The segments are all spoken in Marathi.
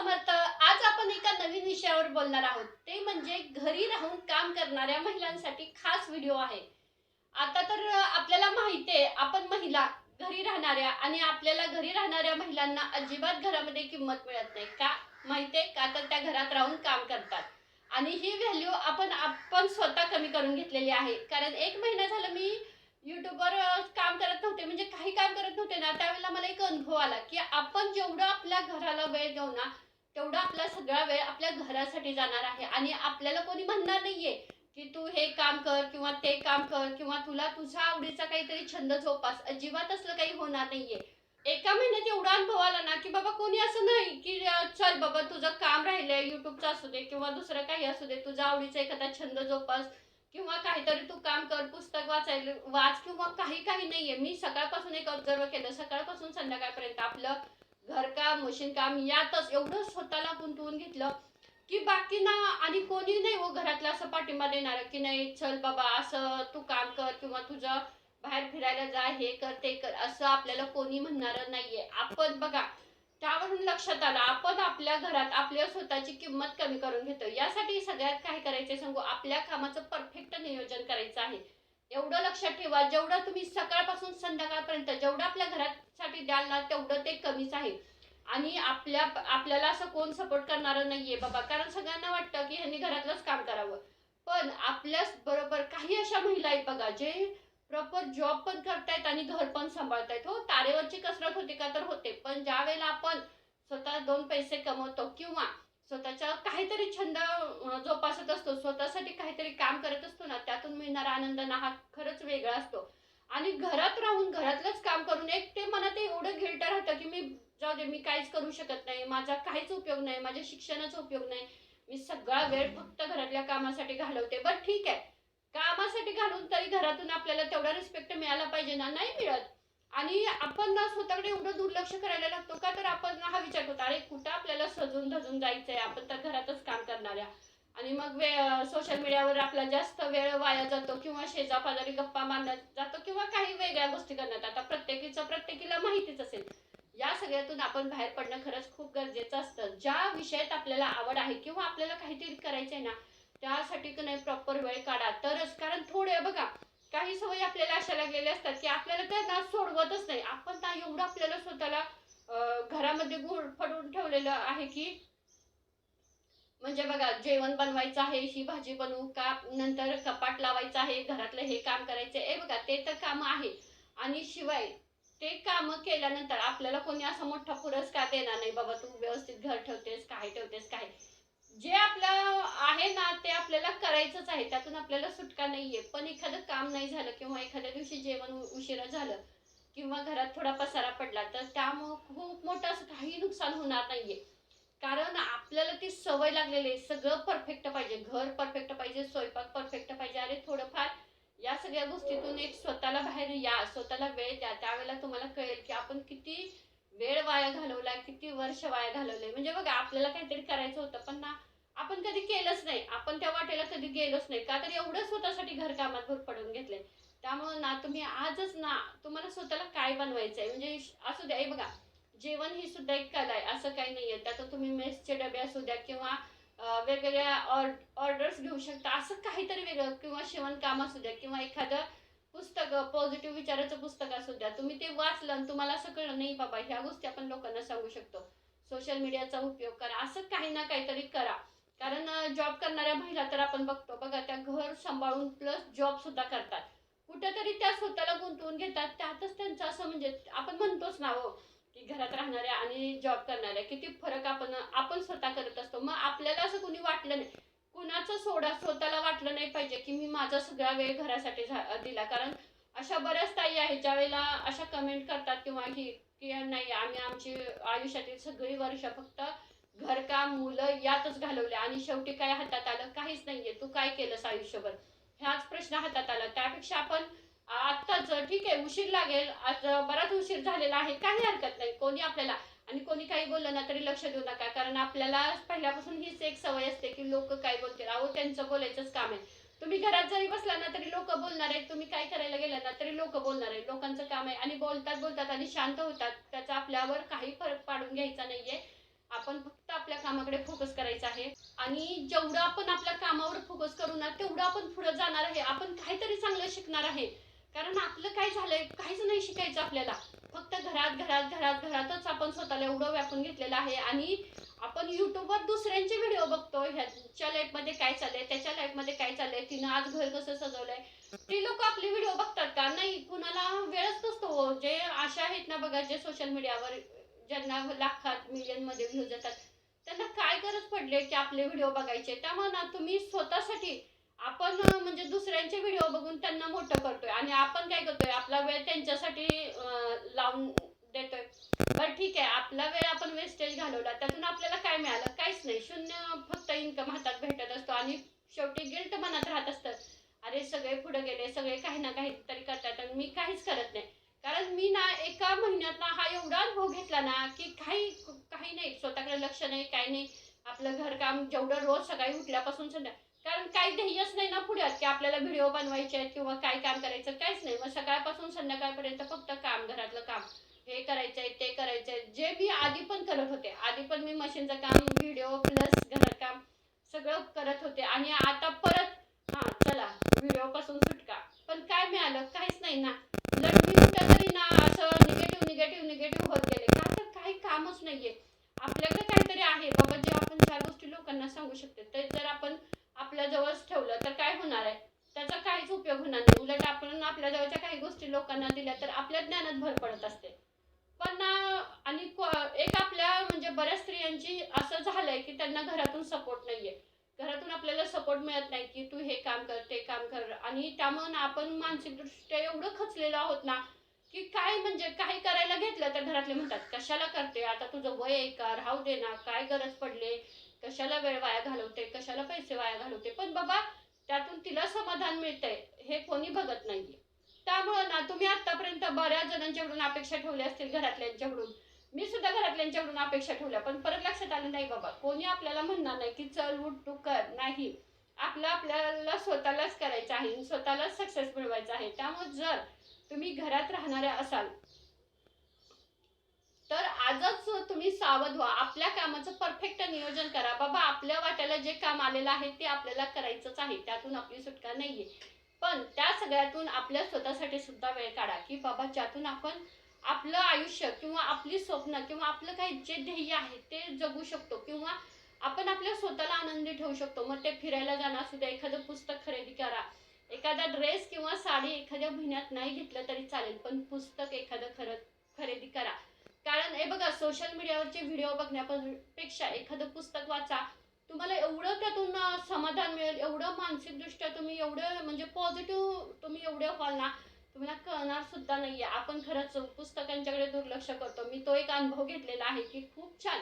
समर्थ आज आपण एका नवीन विषयावर बोलणार आहोत. ते म्हणजे घरी राहून काम करणाऱ्या महिलांसाठी खास व्हिडिओ आहे. आता तर आपल्याला माहिती आहे आपण महिला घरी राहणाऱ्या आणि आपल्याला घरी राहणाऱ्या महिलांना अजिबात घरामध्ये किंमत मिळत नाही. का? माहितीये का तर त्या घरात राहून काम करतात. आणि ही व्हॅल्यू आपण आपण स्वतः कमी करून घेतलेली आहे. कारण एक महिना झाला मी युट्यूबवर काम करत नव्हते. म्हणजे काही काम करत नव्हते ना त्यावेळेला मला एक अनुभव आला की आपण जेवढं आपल्या घराला वेळ देऊ ना तेवढा आपला सगळा वेळ आपल्या घरासाठी जाणार आहे. आणि आपल्याला कोणी म्हणणार नाहीये की तू हे काम कर किंवा ते काम कर किंवा तुला तुझ्या आवडीचा काहीतरी छंद जोपास. अजिबात असलं काही होणार नाहीये. एका महिन्यात एवढा अनुभव आला ना की बाबा कोणी असं नाही की चल बाबा तुझं काम राहिलंय युट्यूबचं असू दे किंवा दुसरं काही असू दे तुझा आवडीचा एखादा छंद जोपास किंवा काहीतरी तू काम कर पुस्तक वाचायला वाच किंवा काही काही नाहीये. मी सकाळपासून एक ऑब्झर्व केलं. सकाळपासून संध्याकाळपर्यंत आपलं घरकाम मशीन काम यातच एवढं स्वतःला गुंतवून घेतलं की बाकी ना आणि कोणी नाही हो घरातला असं पाठिंबा देणार की नाही चल बाबा असं तू काम कर किंवा तुझं बाहेर फिरायला जा हे कर ते कर असं आपल्याला कोणी म्हणणार नाहीये. आपण बघा त्यावरून लक्षात आलं आपण आपल्या घरात आपल्या स्वतःची किंमत कमी करून घेतो. यासाठी सगळ्यात काय करायचे सांगू? आपल्या कामाचं परफेक्ट नियोजन करायचं आहे. एवढं लक्षात ठेवा जेवढं तुम्ही सकाळपासून संध्याकाळपर्यंत जेवढं आपल्या घरासाठी द्याल ना तेवढं ते कमीच आहे. आणि आपल्या आपल्याला असं कोण सपोर्ट करणार नाहीये बाबा कारण सगळ्यांना वाटतं की ह्यांनी घरातलंच काम करावं. पण आपल्याच बरोबर काही अशा महिला आहेत बघा जे प्रॉपर जॉब पण करतायत आणि घर पण सांभाळतायत. हो तारेवरची कसरत होते का तर होते पण ज्या वेळेला आपण स्वतः दोन पैसे कमवतो किंवा स्वतःचा काहीतरी छंद जोपासत असतो स्वतःसाठी काहीतरी काम करत असतो ना त्या मिळणारा आनंद ना हा खरंच वेगळा असतो. आणि घरात राहून घरातलंच काम करून एक ते मनात एवढं गिल्ट राहतं की मी जाऊ दे मी काहीच करू शकत नाही माझा काहीच उपयोग नाही माझ्या शिक्षणाचा उपयोग नाही. मी सगळा वेळ फक्त घरातल्या कामासाठी घालवते. बरं ठीक आहे. कामासाठी घालून तरी घरातून आपल्याला तेवढा रिस्पेक्ट मिळाला पाहिजे ना? नाही मिळत. आणि आपण ना स्वतःकडे एवढं दुर्लक्ष करायला लागतो का? तर आपण हा विचार करतो अरे कुठं आपल्याला सजून धजून जायचंय? आपण तर घरातच काम करणाऱ्या. आणि मग वे सोशल मीडियावर आपला जास्त वेळ वाया जातो किंवा शेजापाजारी गप्पा मारण्यात जातो किंवा काही वेगळ्या गोष्टी करण्यात. आता प्रत्येकीचं प्रत्येकीला माहितीच असेल. या सगळ्यातून आपण बाहेर पडणं खरंच खूप गरजेचं असतं. ज्या विषयात आपल्याला आवड आहे किंवा आपल्याला काहीतरी करायचं आहे ना त्यासाठी की नाही प्रॉपर वेळ काढा. तरच कारण थोडे बघा काही सवयी आपल्याला अशा लागलेल्या असतात की आपल्याला त्या ना सोडवतच नाही. आपण ना एवढं आपल्याला स्वतःला घरामध्ये गुळ फडून ठेवलेलं आहे की म्हणजे बघा जेवण बनवायचं आहे ही भाजी बनवू का नंतर कपाट लावायचं आहे घरातलं हे काम करायचं आहे. बघा ते तर काम आहे. आणि शिवाय ते काम केल्यानंतर आपल्याला कोणी असा मोठा पुरस्कार देणार नाही बाबा तू व्यवस्थित घर ठेवतेस काय ठेवतेस काय. जे आपलं आहे ना ते आपल्याला करायचंच आहे. त्यातून आपल्याला सुटका नाहीये. पण एखादं काम नाही झालं किंवा एखाद्या दिवशी जेवण उशिरा झालं किंवा घरात थोडा पसारा पडला तर त्यामुळं खूप मोठं असं काही नुकसान होणार नाहीये. कारण आपल्याला ती सवय लागलेली आहे. सगळं परफेक्ट पाहिजे. घर परफेक्ट पाहिजे स्वयंपाक परफेक्ट पाहिजे. आणि थोडंफार या सगळ्या गोष्टीतून एक स्वतःला बाहेर या स्वतःला वेळ द्या. त्यावेळेला तुम्हाला कळेल की आपण किती वेळ वाया घालवलाय किती वर्ष वाया घालवले म्हणजे बघा आपल्याला काहीतरी करायचं होतं पण ना आपण कधी केलंच नाही. आपण त्या वाटेला कधी गेलोच नाही. का तर एवढं स्वतःसाठी घरकामात भर पडून घेतलंय. त्यामुळं ना तुम्ही आजच ना तुम्हाला स्वतःला काय बनवायचं आहे म्हणजे असू द्या बघा. जेवण ही सुद्धा एक कला आहे असं काही नाहीये. त्यात तुम्ही मेसचे डबे असू द्या किंवा वेगवेगळ्या ऑर्डर्स घेऊ शकता असं काहीतरी वेगळं किंवा शिवणकाम असू द्या किंवा एखादं पुस्तक पॉझिटिव्ह विचाराचं पुस्तक असू द्या. तुम्ही ते वाचलं आणि तुम्हाला असं कळलं नाही बाबा ह्या गोष्टी आपण लोकांना सांगू शकतो. सोशल मीडियाचा उपयोग करा. असं काही ना काहीतरी करा. कारण जॉब करणाऱ्या महिला तर आपण बघतो बघा त्या घर सांभाळून प्लस जॉब सुद्धा करतात. कुठेतरी त्या स्वतःला गुंतवून घेतात. त्यातच त्यांचं असं म्हणजे आपण म्हणतोच ना हो की घरात राहणाऱ्या आणि जॉब करणाऱ्या किती फरक आपण आपण स्वतः करत असतो. मग आपल्याला असं कुणी वाटलं नाही. कुणाचं सोडा स्वतःला वाटलं नाही पाहिजे की मी माझा सगळा वेळ घरासाठी दिला. कारण अशा बऱ्याच ताई आहेत ज्या वेळेला अशा कमेंट करतात किंवा ही की नाही आम्ही आमची आयुष्यातील सगळी वर्ष फक्त घरकाम मुलं यातच घालवले आणि शेवटी काय हातात आलं? काहीच नाहीये. तू काय केलंस आयुष्यभर? ह्याच प्रश्न हातात आला. त्यापेक्षा आपण आत्ताच ठीक आहे उशीर लागेल आज बराच उशीर झालेला आहे काही हरकत नाही कोणी आपल्याला आणि कोणी काही बोललं ना तरी लक्ष देऊ नका कारण आपल्याला पहिल्यापासून हीच एक सवय असते की लोक काय बोलतील. अहो त्यांचं बोलायचंच काम आहे. तुम्ही घरात जरी बसला ना तरी लोक बोलणार आहेत तुम्ही काय करायला गेला ना तरी लोक बोलणार आहेत. लोकांचं काम आहे आणि बोलतात बोलतात आणि शांत होतात. त्याचा आपल्यावर काही फरक पाडून घ्यायचा नाहीये. आपण फक्त आपल्या कामाकडे फोकस करायचा आहे. आणि जेवढं आपण आपल्या कामावर फोकस करू ना तेवढं आपण पुढे जाणार आहे. आपण काहीतरी चांगलं शिकणार आहे. कारण आपलं काय झालंय काहीच नाही शिकायचं आपल्याला. फक्त घरात घरात घरात घरातच आपण स्वतःला एवढं व्यापून घेतलेलं आहे आणि आपण युट्यूबवर दुसऱ्यांचे व्हिडिओ बघतो ह्याच्या लाईफमध्ये काय चाललंय त्याच्या लाईफमध्ये काय चाललंय तिनं आज घर कसं सजवलंय. ते लोक आपले व्हिडिओ बघतात का? नाही कुणाला वेळच नसतो हो. जे अशा आहेत ना बघा जे सोशल मीडियावर ज्यांना लाखात मिलियनमध्ये व्ह्यूज येतात त्यांना काय गरज पडले की आपले व्हिडिओ बघायचे? त्यामुळे ना तुम्ही स्वतःसाठी आपण म्हणजे दुसऱ्यांचे व्हिडिओ बघून त्यांना मोठं करतोय. आणि आपण काय करतोय आपला वेळ त्यांच्यासाठी लावून देतोय. बरं ठीक आहे आपला वेळ आपण वेस्टेज घालवला त्यातून आपल्याला काय मिळालं? काहीच नाही. शून्य फक्त इन्कम हातात भेटत असतो आणि शेवटी गिल्ट मनात राहत असतं. अरे सगळे पुढे गेले सगळे काही ना काहीतरी करतात आणि मी काहीच करत नाही. कारण मी ना एका महिन्यात ना हा एवढा अनुभव घेतला ना की काही काही नाही. स्वतःकडे लक्ष नाही काही नाही. आपलं घरकाम जेवढं रोज सकाळी उठल्यापासून संध्या कारण काही ध्येयच नाही ना पुढे की आपल्याला व्हिडिओ बनवायचे आहेत किंवा काय काम करायचं काहीच नाही. मग सकाळपासून संध्याकाळपर्यंत फक्त काम घरातलं काम. हे करायचंय ते करायचंय. जे मी आधी पण करत होते. आधी पण मी मशीनचं काम व्हिडिओ प्लस घरकाम सगळं करत होते. आणि आता परत हा चला व्हिडिओ पासून सुटका. पण काय मिळालं? काहीच नाही ना. उलट मी कुठेतरी ना असं निगेटिव्ह निगेटिव्ह निगेटिव्ह होत गेले. का तर काही कामच नाहीये. आपल्याकडे काहीतरी आहे. बाबा जे आपण चार गोष्टी लोकांना सांगू शकते ते जर आपण आपल्या जवळच ठेवलं तर काय होणार आहे? त्याचा काहीच उपयोग होणार नाही. उलट आपण आपल्या जवळच्या काही गोष्टी लोकांना दिल्या तर आपल्या ज्ञानात भर पडत असते. पण आणि एक आपल्या म्हणजे बऱ्याच स्त्रियांची असं झालंय की त्यांना घरातून सपोर्ट नाहीये. घरातून आपल्याला सपोर्ट मिळत नाही की तू हे काम कर ते काम कर. आणि त्यामुळे आपण मानसिकदृष्ट्या एवढं खचलेलो आहोत ना की काय म्हणजे काही करायला घेतलं तर घरातले म्हणतात कशाला करते? आता तुझं वय आहे का? राहू दे ना. काय गरज पडले? कशाला वेळ वाया घालवते कशाला पैसे वाया घालवते? पण बाबा त्यातून तिला समाधान मिळतंय हे कोणी बघत नाहीये. त्यामुळं ना तुम्ही आतापर्यंत बऱ्याच जणांच्याकडून अपेक्षा ठेवल्या असतील घरातल्यांच्याकडून. मी सुद्धा घरातल्यांच्याकडून अपेक्षा ठेवल्या पण परत लक्षात आलं नाही बाबा. कोणी आपल्याला म्हणणार नाही की चल उठ तू कर नाही. आपलं आपल्याला स्वतःलाच करायचं आहे स्वतःलाच सक्सेस मिळवायचं आहे. त्यामुळे जर तुम्ही घरात राहणाऱ्या असाल आजच तुम्ही सावध व्हा. आपल्या कामाचं परफेक्ट नियोजन करा. बाबा आपल्या वाट्याला जे काम आलेलं आहे ते आपल्याला करायचंच आहे. त्यातून आपली सुटका नाहीये. पण त्या सगळ्यातून आपल्या स्वतःसाठी सुद्धा वेळ काढा की बाबा ज्यातून आपण आपलं आयुष्य किंवा आपली स्वप्न किंवा आपलं काही जे ध्येय आहे ते जगू शकतो किंवा आपण आपल्या स्वतःला आनंदी ठेवू शकतो. मग ते फिरायला जाणं असू द्या एखादं पुस्तक खरेदी करा. एखादा ड्रेस किंवा साडी एखाद्या महिन्यात नाही घेतलं तरी चालेल पण पुस्तक एखादं खरं खरेदी करा. कारण हे बघा सोशल मीडियावरचे व्हिडिओ बघण्यापेक्षा एखादं पुस्तक वाचा तुम्हाला एवढं त्यातून समाधान मिळेल एवढं मानसिकदृष्ट्या तुम्ही एवढं म्हणजे पॉझिटिव्ह तुम्ही एवढे व्हाल ना तुम्हाला कळणार सुद्धा नाहीये. आपण खरंच पुस्तकांच्याकडे दुर्लक्ष करतो. मी तो एक अनुभव घेतलेला आहे की खूप छान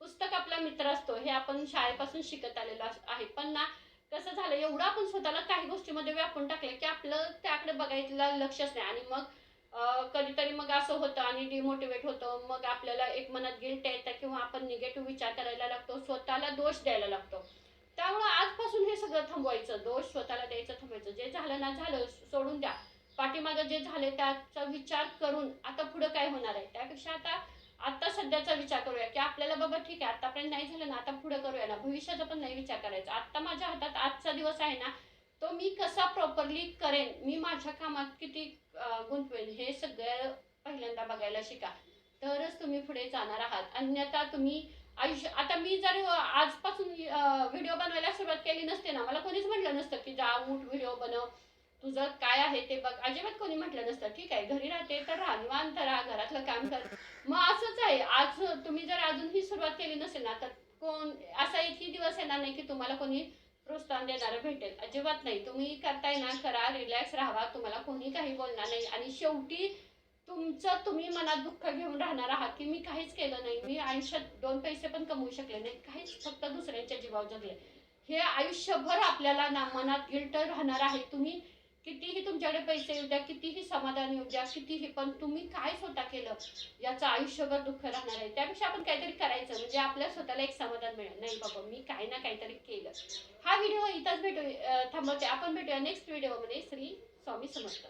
पुस्तक आपला मित्र असतो. हे आपण शाळेपासून शिकत आलेलो आहे. पण ना कसं झालं एवढं आपण स्वतःला काही गोष्टीमध्ये व्यापून टाकलं की आपलं त्याकडे बघायला लक्षच नाही. आणि मग कधीतरी मग असं होतं आणि डिमोटिवेट होतं. मग आपल्याला एक मनात गिल्ट येतं किंवा आपण निगेटिव्ह विचार करायला लागतो स्वतःला दोष द्यायला लागतो. त्यामुळं आजपासून हे सगळं थांबवायचं. दोष स्वतःला द्यायचं थांबवायचं जे झालं ना झालं सोडून द्या. पाठीमागं जे झाले त्याचा विचार करून आता पुढं काय होणार आहे? त्यापेक्षा आता आता सध्याचा विचार करूया की आपल्याला बाबा ठीक आहे आतापर्यंत नाही झालं ना आता पुढं करूया ना. भविष्याचा पण नाही विचार करायचा. आता माझ्या हातात आजचा दिवस आहे ना तो मी कसा प्रॉपरली करेन? मी माझ्या कामात किती गुंतवेन? हे सगळं पहिल्यांदा बघायला शिका. तरच तुम्ही पुढे जाणार आहात. अन्यथा तुम्ही आयुष्य आता मी जर आजपासून व्हिडिओ बनवायला सुरुवात केली नसते ना मला कोणीच म्हटलं नसतं की जा उठ व्हिडिओ बनव. तुझं काय आहे ते बघ. अजिबात कोणी म्हटलं नसतं. ठीक आहे घरी राहते तर राहा निवांत राहा घरातलं काम कर. मग असंच आहे. आज तुम्ही जर अजूनही सुरुवात केली नसेल ना तर कोण असा एकही दिवस येणार नाही की तुम्हाला कोणी प्रोत्साहन देणारं भेटेल. अजिबात नाही. तुम्ही करताय ना करा रिलॅक्स राहा. तुम्हाला कोणी काही बोलणार नाही. आणि शेवटी तुमचं तुम्ही मनात दुःख घेऊन राहणार आहात की मी काहीच केलं नाही. मी आयुष्यात दोन पैसे पण कमवू शकले नाही. काहीच फक्त दुसऱ्यांच्या जीवावर जगले. हे आयुष्यभर आपल्याला ना मनात गिल्ट राहणार आहे. तुम्ही कितीही तुमच्याकडे पैसे येऊ द्या कितीही समाधान येऊ द्या कितीही पण तुम्ही काय स्वतः केलं? याचं आयुष्यभर दुःख राहणार आहे. त्यापेक्षा आपण काहीतरी करायचं म्हणजे आपल्या स्वतःला एक समाधान मिळेल. नाही बाबा मी काही ना काहीतरी केलं. हा व्हिडिओ इथंच भेटू थांबवते. आपण भेटूया नेक्स्ट व्हिडिओमध्ये श्री स्वामी समर्थ.